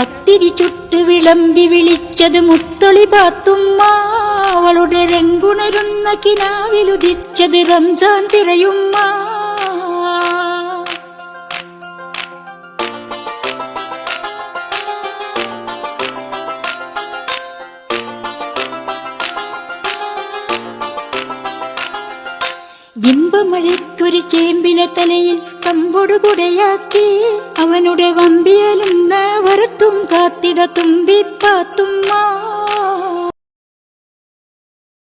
പത്തിരി ചുട്ട് വിളമ്പി വിളിച്ചത് മുത്തളി പാത്തുമ്മ അവളുടെ രംഗുണരുന്ന കിനാവിലുദിച്ചത് റംസാൻ തിരയുമ്മ ഇമ്പമഴയ്ക്കൊരു ചേമ്പിലെ തലയിൽ കമ്പൊടു കുടയാക്കി അവനുടെ വമ്പിയലും വരത്തും കാത്തിത തുമ്പിപ്പാത്തുമ്മ